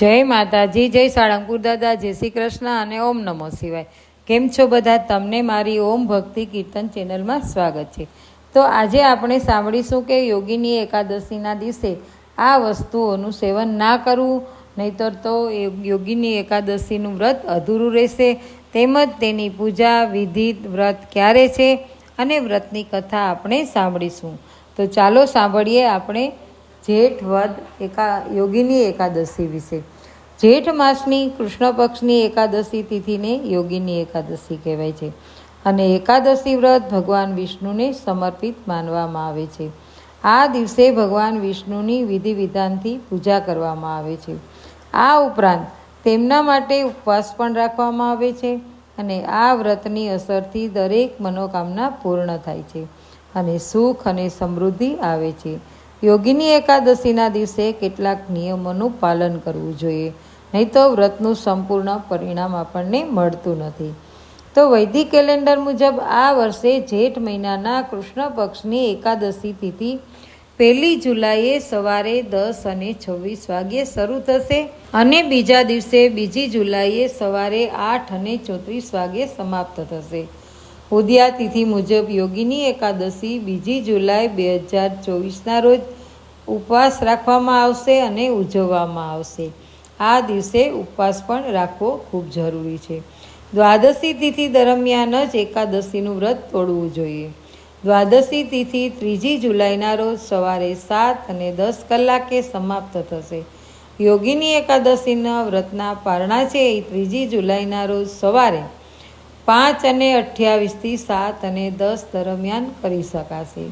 જય માતાજી, જય સાળંગપુર દાદા, જય શ્રી કૃષ્ણ અને ઓમ નમો શિવાય. કેમ છો બધા? તમને મારી ઓમ ભક્તિ કીર્તન ચેનલમાં સ્વાગત છે. તો આજે આપણે સાંભળીશું કે યોગીની એકાદશીના દિવસે આ વસ્તુઓનું સેવન ના કરવું, નહીતર તો યોગીની એકાદશીનું વ્રત અધૂરું રહેશે. તેમજ તેની પૂજા, વિધિ, વ્રત ક્યારે છે? અને વ્રતની કથા આપણે સાંભળીશું. તો ચાલો સાંભળીએ આપણે જેઠ વદ એકા, યોગીની એકાદશી વિશે. જેઠ માસની કૃષ્ણ પક્ષની એકાદશી તિથિને યોગીની એકાદશી કહેવાય છે. અને એકાદશી વ્રત ભગવાન વિષ્ણુને સમર્પિત માનવામાં આવે છે. આ દિવસે ભગવાન વિષ્ણુની વિધિ વિધાનથી પૂજા કરવામાં આવે છે. આ ઉપરાંત તેમના માટે ઉપવાસ પણ રાખવામાં આવે છે અને આ વ્રતની અસરથી દરેક મનોકામના પૂર્ણ થાય છે અને સુખ અને સમૃદ્ધિ આવે છે. યોગીની એકાદશીના દિવસે કેટલાક નિયમોનું પાલન કરવું જોઈએ. નહીં તો વ્રતનું સંપૂર્ણ પરિણામ આપણને મળતું નથી. તો વૈદિક કેલેન્ડર મુજબ આ વર્ષે જેઠ મહિનાના કૃષ્ણ પક્ષની એકાદશી તિથિ પહેલી જુલાઈએ સવારે દસ અને છવ્વીસ વાગ્યે શરૂ થશે અને બીજા દિવસે બીજી જુલાઈએ સવારે આઠ અને ચોત્રીસ વાગ્યે સમાપ્ત થશે. ઉદયા તિથિ મુજબ યોગીની એકાદશી બીજી જુલાઈ બે હજાર ચોવીસના રોજ ઉપવાસ રાખવામાં આવશે અને ઉજવવામાં આવશે. આ દિવસે ઉપવાસ પણ રાખવો ખૂબ જરૂરી છે. દ્વાદશી તિથિ દરમિયાન જ એકાદશીનું વ્રત તોડવું જોઈએ. દ્વાદશી તિથિ ત્રીજી જુલાઈના રોજ સવારે સાત અને દસ કલાકે સમાપ્ત થશે. યોગીની એકાદશીના વ્રતના પારણા છે એ ત્રીજી જુલાઈના રોજ સવારે પાંચ અને અઠ્યાવીસથી સાત અને દસ દરમિયાન કરી શકાશે.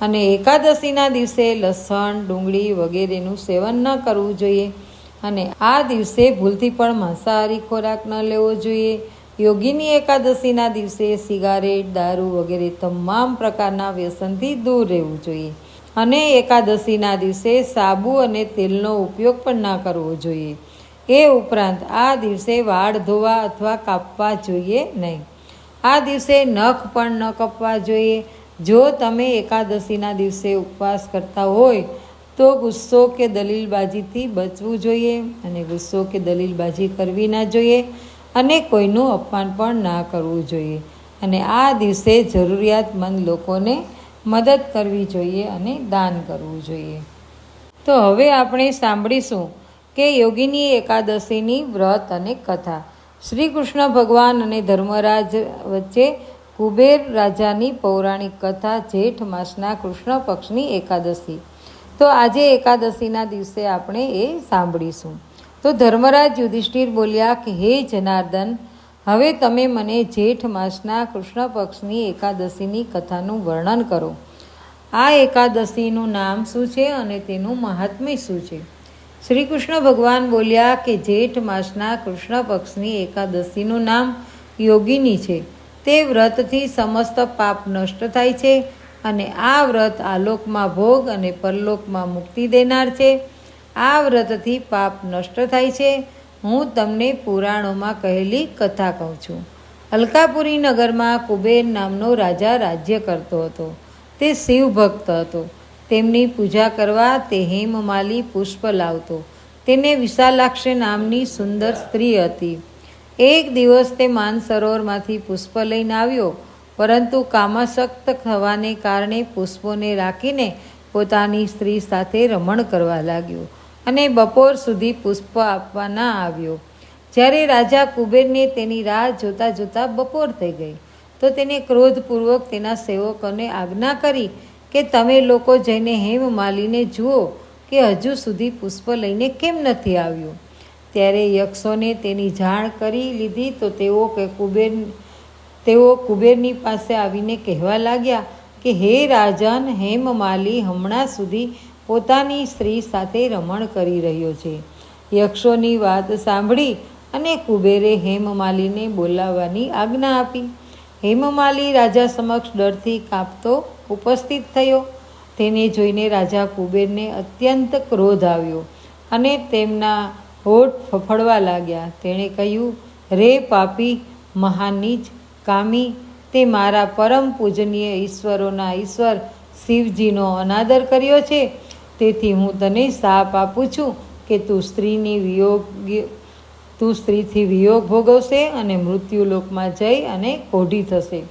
અને એકાદશીના દિવસે લસણ, ડુંગળી વગેરેનું સેવન ન કરવું જોઈએ. અને આ દિવસે ભૂલથી પણ માંસાહારી ખોરાક ન લેવો જોઈએ. યોગીની એકાદશીના દિવસે સિગારેટ, દારૂ વગેરે તમામ પ્રકારના વ્યસનથી દૂર રહેવું જોઈએ. અને એકાદશીના દિવસે સાબુ અને તેલનો ઉપયોગ પણ ના કરવો જોઈએ. એ ઉપરાંત આ દિવસે વાળ ધોવા અથવા કાપવા જોઈએ નહીં. આ દિવસે નખ પણ ન કાપવા જોઈએ. જો તમે એકાદશીના દિવસે ઉપવાસ કરતા હોય, તો ગુસ્સો કે દલીલબાજીથી બચવું જોઈએ અને ગુસ્સો કે દલીલબાજી કરવી ના જોઈએ અને કોઈનું અપમાન પણ ના કરવું જોઈએ. અને આ દિવસે જરૂરિયાતમંદ લોકોને મદદ કરવી જોઈએ અને દાન કરવું જોઈએ. તો હવે આપણે સાંભળીશું કે યોગીની એકાદશીની વ્રત અને કથા. શ્રી કૃષ્ણ ભગવાન અને ધર્મરાજ વચ્ચે કુબેર રાજાની પૌરાણિક કથા જેઠ માસના કૃષ્ણ પક્ષની એકાદશી. તો આજે એકાદશીના દિવસે આપણે એ સાંભળીશું. તો ધર્મરાજ યુધિષ્ઠિર બોલ્યા કે, હે જનાર્દન, હવે તમે મને જેઠ માસના કૃષ્ણ પક્ષની એકાદશીની કથાનું વર્ણન કરો. આ એકાદશીનું નામ શું છે અને તેનું મહાત્મ્ય શું છે? શ્રી કૃષ્ણ ભગવાન બોલ્યા કે જેઠ માસના કૃષ્ણ પક્ષની એકાદશીનું નામ યોગીની છે. તે વ્રતથી સમસ્ત પાપ નષ્ટ થાય છે અને આ વ્રત આલોકમાં ભોગ અને પરલોકમાં મુક્તિ દેનાર છે. આ વ્રતથી પાપ નષ્ટ થાય છે. હું તમને પુરાણોમાં કહેલી કથા કહું છું. અલકાપુરી નગરમાં કુબેર નામનો રાજા રાજ્ય કરતો હતો. તે શિવ ભક્ત હતો. તેમની પૂજા કરવા તે હેમમાલી પુષ્પ લાવતો. તેને વિશાલાક્ષ નામની સુંદર સ્ત્રી હતી. એક દિવસ તે માનસરોવરમાંથી પુષ્પ લઈને આવ્યો, પરંતુ કામાસક્ત થવાને કારણે પુષ્પોને રાખીને પોતાની સ્ત્રી સાથે રમણ કરવા લાગ્યો અને બપોર સુધી પુષ્પ આપવા ના આવ્યો. જ્યારે રાજા કુબેરને તેની રાહ જોતા જોતા બપોર થઈ ગઈ, તો તેને ક્રોધપૂર્વક તેના સેવકોને આજ્ઞા કરી કે તમે લોકો જઈને હેમ માલીને જુઓ કે હજુ સુધી પુષ્પ લઈને કેમ નથી આવ્યું? ત્યારે યક્ષોને તેની જાણ કરી લીધી તો તેઓ કે કુબેર, તેઓ કુબેરની પાસે આવીને કહેવા લાગ્યા કે, હે રાજન હેમમાલી હમણાં સુધી પોતાની સ્ત્રી સાથે રમણ કરી રહ્યો છે. યક્ષોની વાત સાંભળી અને કુબેરે હેમમાલીને બોલાવવાની આજ્ઞા આપી. હેમમાલી રાજા સમક્ષ ડરથી કાપતો ઉપસ્થિત થયો. તેને જોઈને રાજા કુબેરને અત્યંત ક્રોધ આવ્યો અને તેમના હોઠ ફફડવા લાગ્યા. તેણે કહ્યું, રે પાપી મહાનીચ કામી, તે મારા પરમ પૂજનીય ઈશ્વરોના ઈશ્વર શિવજીનો અનાદર કર્યો છે. તેથી હું તને સાપ આપું છું કે તું સ્ત્રીની વિયોગ, તું સ્ત્રીથી વિયોગ ભોગવશે અને મૃત્યુલોકમાં જઈ અને કોઢી થશે.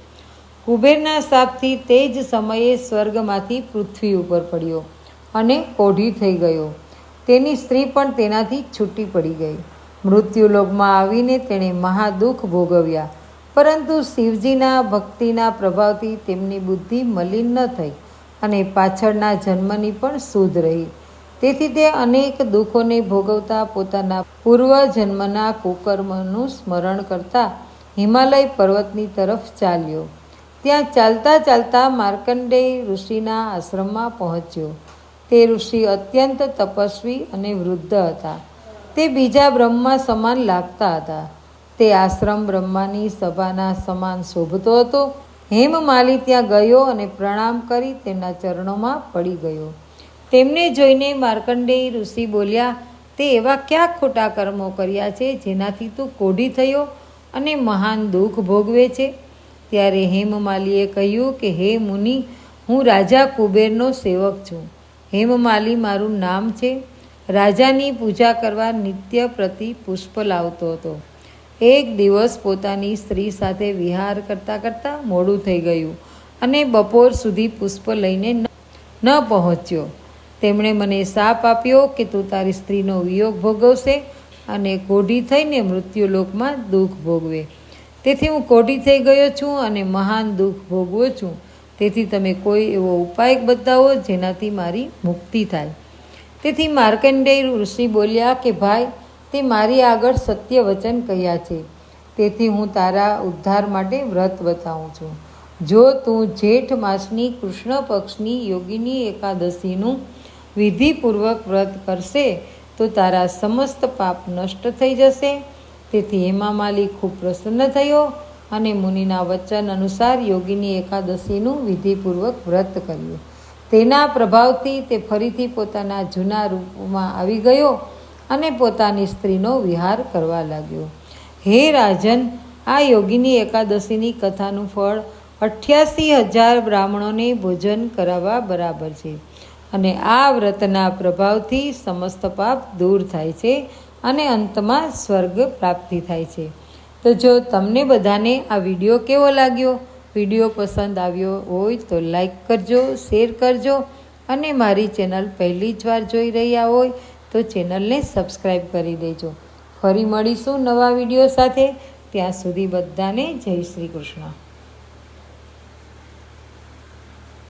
કુબેરના શાપથી તે જ સમયે સ્વર્ગમાંથી પૃથ્વી ઉપર પડ્યો અને કોઢી થઈ ગયો. તેની સ્ત્રી પણ તેનાથી છૂટી પડી ગઈ. મૃત્યુલોકમાં આવીને તેણે મહાદુઃખ ભોગવ્યા. પરંતુ શિવજીના ભક્તિના પ્રભાવથી તેમની બુદ્ધિ મલિન ન થઈ અને પાછળના જન્મની પણ શુદ્ધ રહી. તેથી તે અનેક દુઃખોને ભોગવતા પોતાના પૂર્વજન્મના કુકર્મનું સ્મરણ કરતા હિમાલય પર્વતની તરફ ચાલ્યો. ત્યાં ચાલતા ચાલતા માર્કંડેય ઋષિના આશ્રમમાં પહોંચ્યો. તે ઋષિ અત્યંત તપસ્વી અને વૃદ્ધ હતા. તે બીજા બ્રહ્મા સમાન લાગતા હતા. તે આશ્રમ બ્રહ્માની સભાના સમાન શોભતો હતો. હેમમાલી ત્યાં ગયો અને પ્રણામ કરી તેના ચરણોમાં પડી ગયો. તેમને જોઈને માર્કંડેય ઋષિ બોલ્યા, તે એવા ક્યાં ખોટા કર્મો કર્યા છે જેનાથી તું કોઢી થયો અને મહાન દુઃખ ભોગવે છે? ત્યારે હેમમાલીએ કહ્યું કે, હે મુનિ, હું રાજા કુબેરનો સેવક છું. હેમમાલી મારું નામ છે. રાજાની પૂજા કરવા નિત્ય પ્રતિ પુષ્પ લાવતો હતો. એક દિવસ પોતાની સ્ત્રી સાથે વિહાર કરતાં કરતાં મોડું થઈ ગયું અને બપોર સુધી પુષ્પ લઈને ન પહોંચ્યો. તેમણે મને શાપ આપ્યો કે, તું તારી સ્ત્રીનો વિયોગ ભોગવશે અને કોઢી થઈને મૃત્યુલોકમાં દુઃખ ભોગવે. તેથી હું કોઢી થઈ ગયો છું અને મહાન દુઃખ ભોગવું છું. તેથી તમે કોઈ એવો ઉપાય બતાવો જેનાથી મારી મુક્તિ થાય. તેથી માર્કંડેય ઋષિ બોલ્યા કે, ભાઈ, તે મારી આગળ સત્ય વચન કહ્યા છે. તેથી હું તારા ઉદ્ધાર માટે વ્રત બતાવું છું. જો તું જેઠ માસની કૃષ્ણ પક્ષની યોગીની એકાદશીનું વિધિપૂર્વક વ્રત કરશે, તો તારા સમસ્ત પાપ નષ્ટ થઈ જશે. તેથી હેમામાલી ખૂબ પ્રસન્ન થયો અને મુનિના વચન અનુસાર યોગીની એકાદશીનું વિધિપૂર્વક વ્રત કર્યું. તેના પ્રભાવથી તે ફરીથી પોતાના જૂના રૂપમાં આવી ગયો અને પોતાની સ્ત્રીનો વિહાર કરવા લાગ્યો. હે રાજન, આ યોગીની એકાદશીની કથાનું ફળ અઠ્યાસી હજાર બ્રાહ્મણોને ભોજન કરાવવા બરાબર છે અને આ વ્રતના પ્રભાવથી સમસ્ત પાપ દૂર થાય છે અને અંતમાં સ્વર્ગ પ્રાપ્તિ થાય છે. તો જો તમને બધાને આ વીડિયો કેવો લાગ્યો, વીડિયો પસંદ આવ્યો હોય તો લાઈક કરજો, શેર કરજો અને મારી ચેનલ પહેલી જ વાર જોઈ રહ્યા હોય તો ચેનલને સબસ્ક્રાઈબ કરી દેજો. ફરી મળીશું નવા વીડિયો સાથે. ત્યાં સુધી બધાને જય શ્રી કૃષ્ણ.